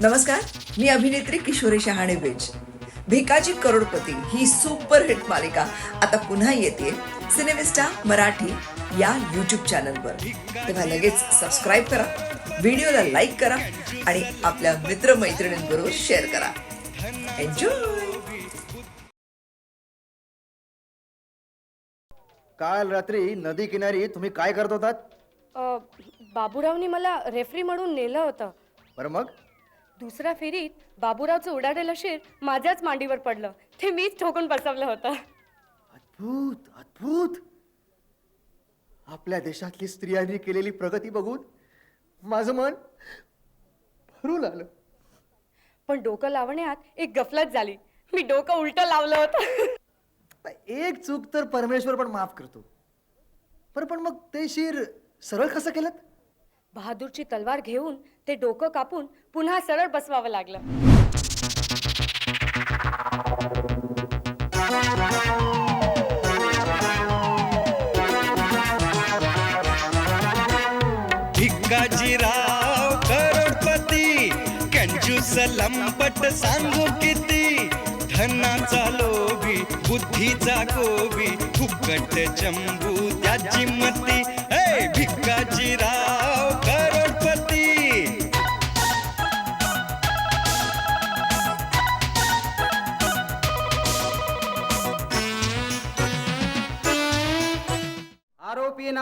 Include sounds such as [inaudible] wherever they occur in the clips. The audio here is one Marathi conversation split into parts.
नमस्कार मी अभिनेत्री किशोरी शहाणे बेज भिकाजी करोडपती ही सुपरहिट मालिका आता पुन्हा येते सिनेमिस्टा मराठी या यूट्यूब चॅनलवर तेव्हा लगेच सबस्क्राईब करा व्हिडिओला लाईक करा आणि आपल्या मित्रमैत्रिणींबरोबर शेअर करा. एन्जॉय काल रात्री नदी किनारी तुम्ही काय करत होतात? अ, बाबूरावनी मला रेफरी म्हणून नेलं होतं. बरं मग? दुसऱ्या फेरीत बाबूरावचं उडालेलं शिर माझ्याच मांडीवर पडलं. ते मीच ठोकून बसवलं होतं. अद्भुत अद्भुत. आपल्या देशातली स्त्रियांनी केलेली प्रगती बघून माझं मन भरून आलं. पण डोकं लावण्यात एक गफलत झाली. मी डोकं उलटं लावलं होतं. एक चूक तर परमेश्वर पण माफ करतो. बरं पण मग ते शिर सरळ कसं केलं बहादूरची तलवार घेऊन ते डोकं कापून पुन्हा सरळ बसवावं लागलं. भिकाजीराव करोडपती कंजूस लंपट सांगू किती? धनाचा लोभी बुद्धीचा गोबी फुकट चंबू त्याची मती. हे भिकाजीराव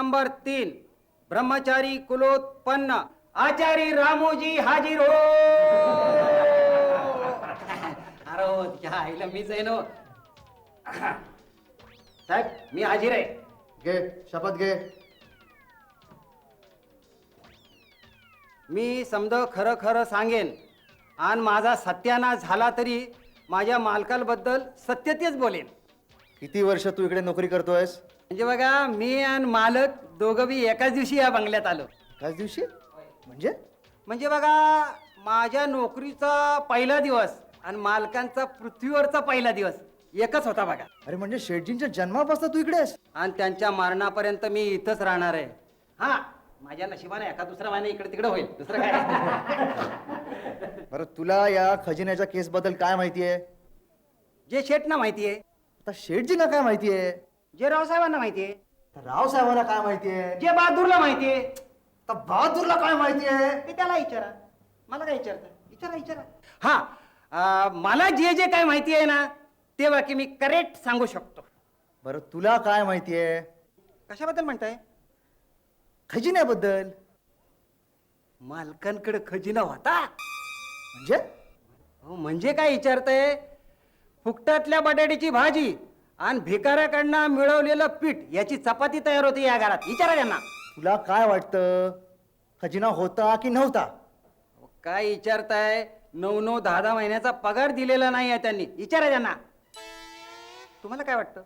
नंबर तीन ब्रह्मचारी कुलोत्पन्न आचारी रामोजी हाजीर हो! अरे हो, त्या आईला मीच आहे ना. साहेब मी हाजीर आहे. घे शपथ घे. मी समज खरं खरं सांगेन आणि माझा सत्यानाश झाला तरी माझ्या मालकाबद्दल सत्य तेच बोलेन. किती वर्ष तू इकडे नोकरी करतोयस? म्हणजे बघा मी आणि मालक दोघं बी एकाच दिवशी या बंगल्यात आलो. त्याच दिवशी? म्हणजे? म्हणजे बघा माझ्या नोकरीचा पहिला दिवस आणि मालकांचा पृथ्वीवरचा पहिला दिवस एकच होता बघा. अरे म्हणजे शेठजींच्या जन्मापासून तू इकडे आहेस? आणि त्यांच्या मरणापर्यंत मी इथंच राहणार आहे. हा माझ्या नशिबाने एका दुसरा महिना इकडे तिकडे होईल. दुसरं काय? [laughs] बरं तुला या खजिन्याच्या केस बद्दल काय माहितीये जे शेटना माहितीये आता शेठजींना काय माहितीये जे रावसाहेबांना माहितीये. तर रावसाहेबांना काय माहितीये? जे बहादूरला माहितीये. आता बहादूरला काय माहितीये? ते त्याला विचारा. मला काय विचारता? विचारा विचारा. हा अं, मला जे जे काय माहिती आहे ना ते बाकी मी करेक्ट सांगू शकतो. बरं तुला काय माहितीये? कशाबद्दल म्हणताय? खजिन्याबद्दल. मालकांकडे खजिना होता? म्हणजे? हो म्हणजे काय विचारतंय? फुकटातल्या बटाट्याची भाजी. आणि भिकाऱ्याकडनं मिळवलेलं पीठ याची चपाती तयार होती या घरात. विचारा त्यांना. तुला काय वाटतं? खजिना होता की नव्हता? काय विचारताय? नऊ नऊ दहा दहा महिन्याचा पगार दिलेला नाही आहे त्यांनी. विचारा त्यांना. तुम्हाला काय वाटतं?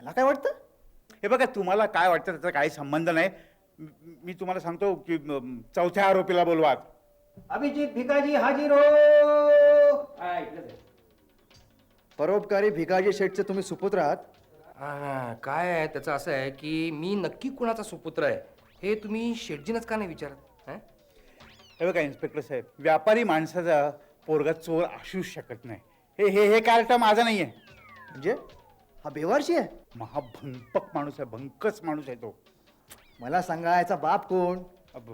मला काय वाटतं? हे बघा तुम्हाला काय वाटतं त्याचा काही संबंध नाही. मी- मी तुम्हाला सांगतो की चौथ्या आरोपीला बोलवा. अभिजित भिकाजी हाजीर! हो हा, आहे. परोपकारी भिकाजी शेठचे तुम्ही सुपुत्र आहात? हा काय आहे? त्याचं असं आहे की मी नक्की कुणाचा सुपुत्र आहे हे तुम्ही शेटजीनच का नाही विचारत? हं? हे बघा इन्स्पेक्टर साहेब व्यापारी माणसाचा पोरगा चोर असूच शकत नाही. हे हे हे कॅरेक्टर माझं नाही आहे म्हणजे? हा बेवारशी आहे? महाभंपक माणूस आहे भंकच माणूस आहे तो. मला सांगायचा बाप कोण? अब,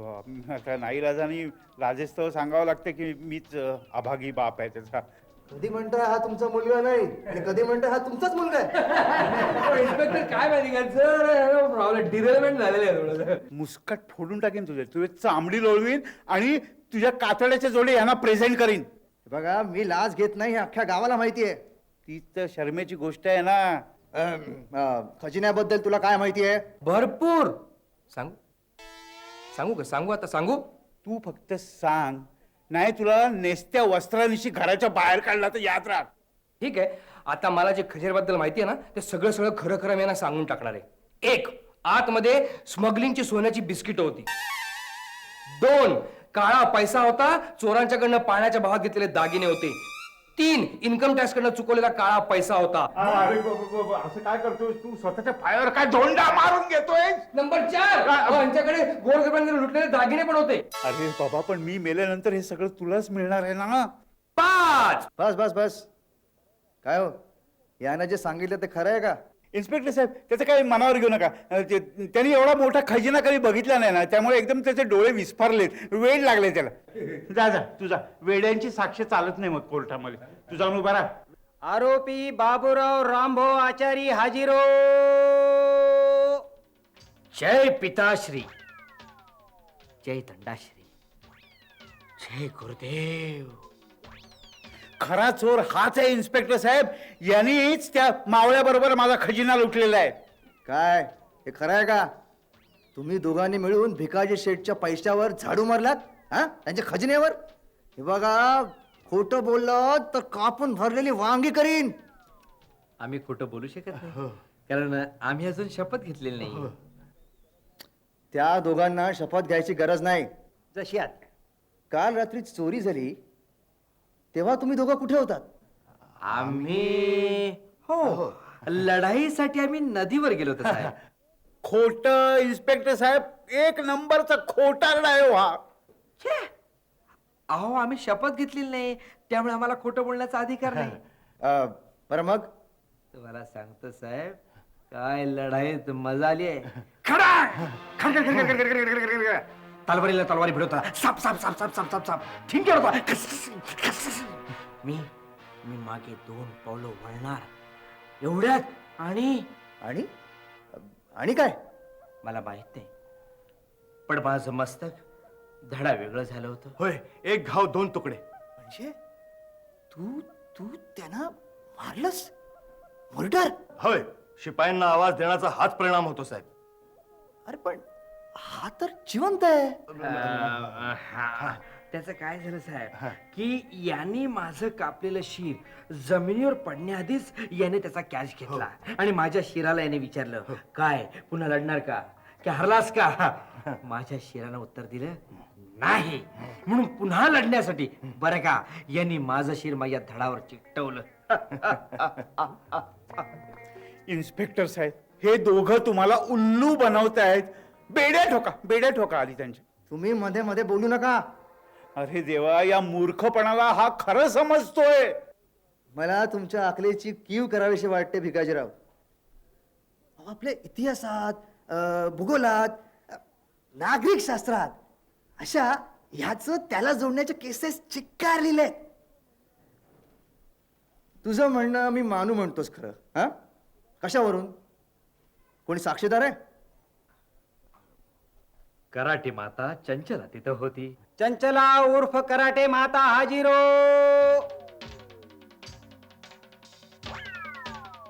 आता नाही राजानी राजेस्तव सांगावं लागतं की मीच अ, अभागी बाप आहे त्याचा. कधी म्हणताय हा तुमचा मुलगा नाही? आणि कधी म्हणताय हा तुमचाच मुलगा आहे? इन्स्पेक्टर काय माहिती का जर प्रॉब्लेम डिरेलमेंट झालेलं आहे थोडं मुस्कट फोडून टाकेन तुझे. तुझे चांबडी लोळवीन आणि तुझ्या कातड्याचे जोडे यांना प्रेझेंट करीन. बघा मी लाच घेत नाही हे अख्ख्या गावाला माहिती आहे. ती तर शर्मेची गोष्ट आहे ना. खजिन्याबद्दल तुला काय माहिती आहे? भरपूर. सांगू. सांगू का? सांगू आता सांगू? तू फक्त सांग. नाही तुला नेसत्या वस्त्रांशी घराच्या बाहेर काढला तर याद राख. ठीक आहे. आता मला जे खजेरबद्दल माहिती आहे ना ते सगळं सगळं खरं खरं मी यांना सांगून टाकणार आहे. एक आतमध्ये स्मगलिंगची सोन्याची बिस्किट होती. दोन काळा पैसा होता चोरांच्याकडनं पाण्याच्या भावात घेतलेले दागिने होते. तीन इन्कम टॅक्स कडनं चुकवलेला काळा पैसा होता. अरे असं काय करतोय तू स्वतःच्या पायावर काय धोंडा मारून घेतोय? यांच्याकडे गोरगरिबांकडे लुटलेले दागिने पण होते. अरे बाबा पण मी मेल्यानंतर हे सगळं तुलाच मिळणार आहे ना? पाच! बस बस बस. काय हो? यानं जे सांगितलं ते खरं आहे का? इन्स्पेक्टर साहेब त्याचं काही मनावर घेऊ नका. अं, ते- त्यांनी एवढा मोठा खजिना कधी बघितला नाही ना त्यामुळे एकदम त्याचे डोळे विस्फारलेत. वेळ लागले त्याला. जा जा तुझा वेड्यांची साक्ष चालत नाही मग कोर्टामध्ये. तू जाऊन उभा राहा. आरोपी बाबूराव रामभाऊ आचारी हाजीरो! जय पिताश्री. जय दंडाश्री. जय गुरुदेव. खरा चोर हाच आहे इन्स्पेक्टर साहेब. यांनीच त्या मावळ्याबरोबर माझा खजिना लुटलेला आहे. काय? हे खरं आहे का? तुम्ही दोघांनी मिळून भिकाजी शेठच्या पैशावर झाडू मारलात? हा? त्यांच्या खजिन्यावर? हे बघा खोटं बोललं तर कापून भरलेली वांगी करीन. आम्ही खोटं बोलू शकत नाही. कारण आम्ही अजून शपथ घेतलेली नाही. त्या दोघांना शपथ घ्यायची गरज नाही. जशी आज्ञा. काल रात्री चोरी झाली तेव्हा तुम्ही दोघं कुठे होतात? आम्ही हो. लढाईसाठी आम्ही नदीवर गेलो होतो साहेब. [laughs] खोट इन्स्पेक्टर साहेब एक नंबरचा खोटारडा आहे हो हा. छे! अहो आम्ही शपथ घेतलेली नाही त्यामुळे आम्हाला खोटं बोलण्याचा अधिकार नाही. [laughs] अं, बरं मग? तुम्हाला सांगतो साहेब काय लढाईत मजा आली आहे. खडा खडखड खडखड खडखड तलवारीला तलवारी भिडवता. साप साप साप साप साप साप साप. ठीक होता मी मी मागे दोन पावलं वळणार. एवढ्यात आणि आणि? आणि काय? मला माहीत नाही. पण माझं मस्तक धडा वेगळं झालं होतं. होय एक घाव दोन तुकडे. म्हणजे? तू तू त्यांना मारलंस? मर्डर? होय शिपायांना आवाज देण्याचा हाच परिणाम होतो साहेब. अरे पण हा तर जिवंत आहे. हा. त्याचं काय झालं साहेब? की याने माझं कापलेलं शिर जमिनीवर पडण्याआधीच याने त्याचा कॅच घेतला. आणि माझ्या शिराला याने विचारलं काय पुन्हा लढणार का? की हरलास का? माझ्या शिरानं उत्तर दिलं नाही. म्हणून पुन्हा लढण्यासाठी. बरं का यांनी माझं शिर माझ्या धडावर चिकटवलं. [laughs] इन्स्पेक्टर साहेब हे दोघं तुम्हाला उल्लू बनवतायत. बेड्या ठोका बेड्या ठोका आधी त्यांच्या. तुम्ही मध्ये मध्ये बोलू नका. अरे देवा या मूर्खपणाला हा खरं समजतोय. मला तुमच्या अकलेची कीव करावीशी वाटते भिकाजीराव. अहो, आपल्या इतिहासात अं, भूगोलात अं, नागरिक शास्त्रात अशा ह्याच त्याला जोडण्याच्या केसेस चिक्कारलेले आहेत. तुझं म्हणणं मी मानू म्हणतोस खरं हा? कशावरून? कोणी साक्षीदार आहे? कराटे माता चंचला तिथं होती. चंचला उर्फ कराटे माता हाजीरो.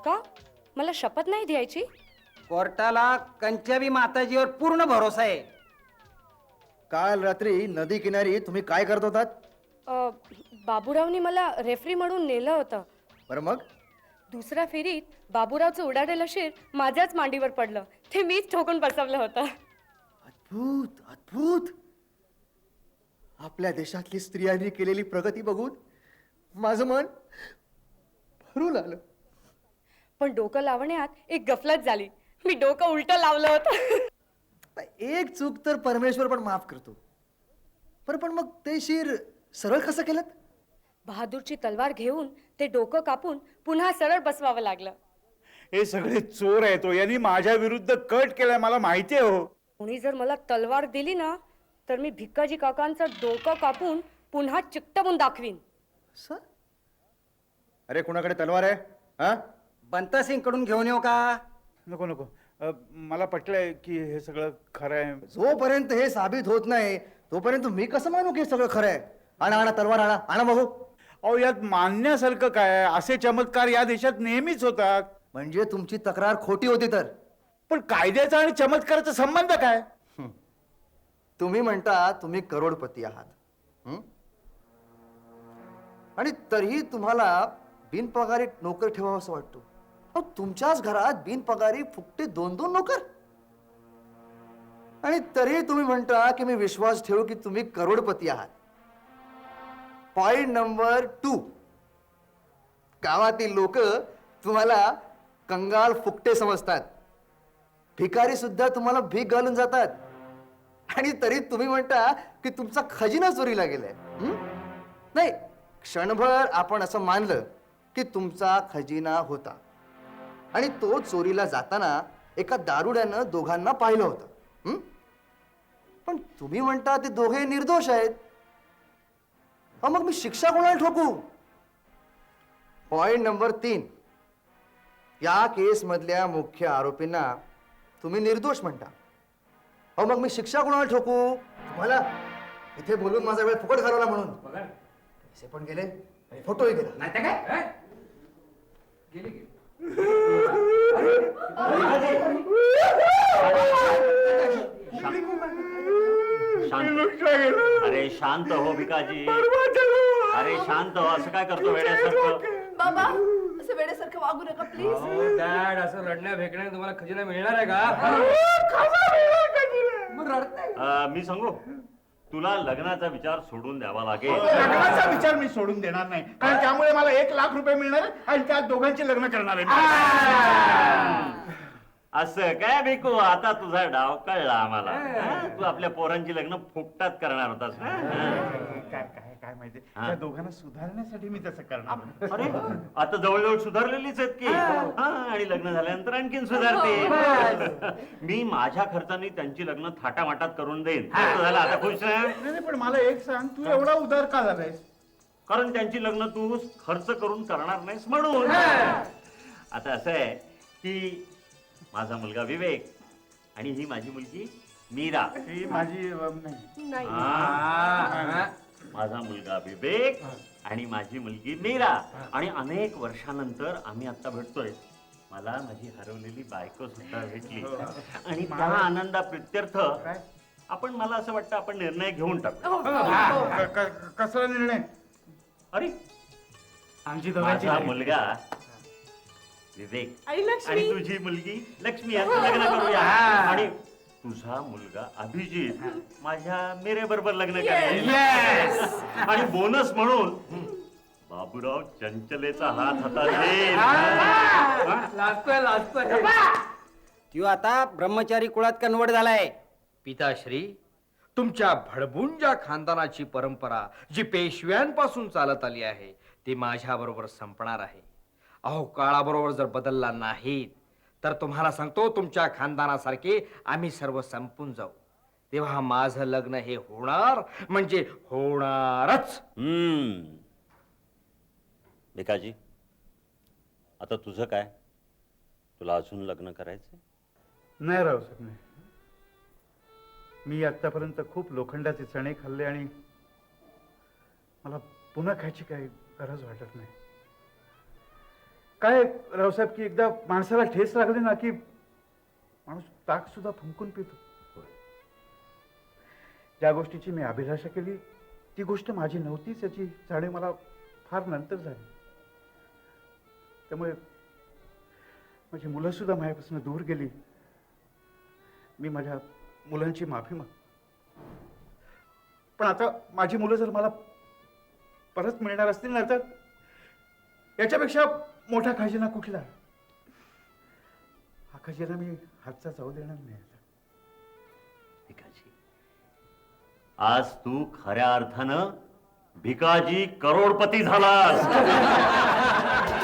का? मला शपथ नाही द्यायची? कोर्टाला कंचवी माताजीवर पूर्ण भरोसा आहे. काल रात्री नदी किनारी तुम्ही काय करत होतात? अ, बाबूरावनी मला रेफरी म्हणून नेलं होतं. बरं मग? दुसऱ्या फेरीत बाबूरावचं उडालेलं शिर माझ्याच मांडीवर पडलं. ते मीच ठोकून बसवलं होतं. अद्भुत अद्भुत. आपल्या देशातली स्त्रियांनी केलेली प्रगती बघून माझं मन भरून आलं पण डोकं लावण्यात एक गफलत झाली. मी डोकं उलटं लावलं होतं. एक चूक तर परमेश्वर पण माफ करतो. बरं पण मग ते शिर सरळ कसं केलं बहादूरची तलवार घेऊन ते डोकं कापून पुन्हा सरळ बसवावं लागलं. हे सगळे चोर आहेत तो यांनी माझ्या विरुद्ध कट केलाय मला माहिती आहे हो. कोणी जर मला तलवार दिली ना तर मी भिक्काजी काकांचं डोकं कापून पुन्हा चिकटवून दाखवीन. सर? अरे कुणाकडे तलवार आहे? हा? बंता सिंगकडून घेऊन येऊ का? नको नको. अ, मला पटलंय की हे सगळं खरं आहे. जोपर्यंत हे साबित होत नाही तोपर्यंत मी कसं मानू की हे सगळं खरं आहे? आणा आणा तलवार आणा. आणा बघू अहो यात मानण्यासारखं काय आहे? असे चमत्कार या देशात नेहमीच होतात. म्हणजे तुमची तक्रार खोटी होती तर? पण कायद्याचा आणि चमत्काराचा संबंध काय? तुम्ही म्हणता तुम्ही करोडपती आहात. हं? आणि तरीही तुम्हाला बिनपगारी नोकर ठेवावं असं वाटतो. अहो, तुमच्याच घरात बिनपगारी फुकटे दोन दोन नोकर? आणि तरीही तुम्ही म्हणता की मी विश्वास ठेवू की तुम्ही करोडपती आहात. पॉइंट नंबर टू गावातील लोक तुम्हाला कंगाल फुकटे समजतात. भिकारी सुद्धा तुम्हाला भीक घालून जातात. आणि तरी तुम्ही म्हणता की तुमचा खजिना चोरीला गेलाय. नाही क्षणभर आपण असं मानलं की तुमचा खजिना होता. आणि तो चोरीला जाताना एका दारुड्यानं दोघांना पाहिलं होतं. पण तुम्ही म्हणता ते दोघे निर्दोष आहेत. अहो, मग मी शिक्षा कोणाला ठोकू पॉइंट नंबर तीन या केस मधल्या मुख्य आरोपींना तुम्ही निर्दोष म्हणता अहो मग मी शिक्षा कोणाला ठोकू तुम्हाला इथे बोलून माझा वेळ फुकट घालवला म्हणून पैसे पण गेले आणि फोटोही गेला नाही काय गेले गेले शांत. अरे शांत हो भिकाजी. अरे शांत हो असं काय करतो वेड्यासारखं? बाबा असं वेळेसारखं वागू नका प्लीज डॅड असं रडण्या भेकण्याने तुम्हाला खजिना मिळणार आहे का? अं, मी सांगू? तुला लग्नाचा विचार सोडून द्यावा लागेल. लग्नाचा विचार मी सोडून देणार नाही. कारण त्यामुळे मला एक लाख रुपये मिळणार आहे आणि त्या दोघांची लग्न करणार आहे असं काय भिकू? आता तुझा डाव कळला आम्हाला. हा? तू आपल्या पोरांची लग्न फुकटात करणार होतास ना? काय काय काय माहिती? हा. त्या दोघांना सुधारण्यासाठी मी तसं करणार अरे आता जवळजवळ सुधारलेलीच आहेत की. हा, आणि लग्न झाल्यानंतर आणखीन सुधारते. मी माझ्या खर्चाने त्यांची लग्न थाटामाटात करून देईन. असं झालं आता खुश ना नाही नाही, पण मला एक सांग तू एवढा उदार का झालायस? कारण त्यांची लग्न तू खर्च करून करणार नाहीस म्हणून. आता असं आहे की माझा मुलगा विवेक आणि ही माझी मुलगी मीरा. ही माझी अं, नाही. हा. माझा मुलगा विवेक आणि माझी मुलगी मीरा. आणि अनेक वर्षानंतर आम्ही आता भेटतोय. मला माझी हरवलेली बायको सुद्धा भेटली. आणि त्या आनंदा प्रित्यर्थ आपण मला असं वाटतं आपण निर्णय घेऊन टाकू क- क- कसला निर्णय? अरे आमची माझा मुलगा विवेक. आणि तुझी मुलगी लक्ष्मी [laughs] यांचं लग्न करूया. आणि तुझा मुलगा अभिजित माझ्या मेरे बरोबर लग्न करेल. आणि बोनस म्हणून बाबूराव चंचलेचा हात हातात घेईल. लाजतोय लाजतोय. त्यो आता ब्रह्मचारी कुळात कन्वर्ट झालाय. पिताश्री तुमच्या भडबुंजा खानदानाची परंपरा जी पेशव्यांपासून चालत आली आहे ती माझ्या बरोबर संपणार आहे. अहो काळाबरोबर जर बदलला नाहीत तर तुम्हाला सांगतो तुमच्या खानदानासारखे आम्ही सर्व संपून जाऊ. तेव्हा माझं लग्न हे होणार म्हणजे होणारच. हम्म. भिकाजी आता तुझं काय? तुला अजून लग्न करायचं नाही राहू सर नाही. मी आतापर्यंत खूप लोखंडाचे चणे खाल्ले आणि मला पुन्हा खायची काही गरज वाटत नाही. काय रावसाहेब की एकदा माणसाला ठेस लागली ना की माणूस ताक सुद्धा फुंकून पितो. ज्या गोष्टीची मी अभिलाषा केली ती गोष्ट माझी नव्हतीच याची जाणीव मला फार नंतर झाली. त्यामुळे माझी मुलं सुद्धा माझ्यापासून दूर गेली. मी माझ्या मुलांची माफी माग पण आता माझी मुलं जर मला परत मिळणार असतील ना तर याच्यापेक्षा मोठा खजिना कुठला? हा खजिना मी हातचा जाऊ देणार नाही आता. भिकाजी आज तू खऱ्या अर्थानं भिकाजी करोडपती झालास. [laughs]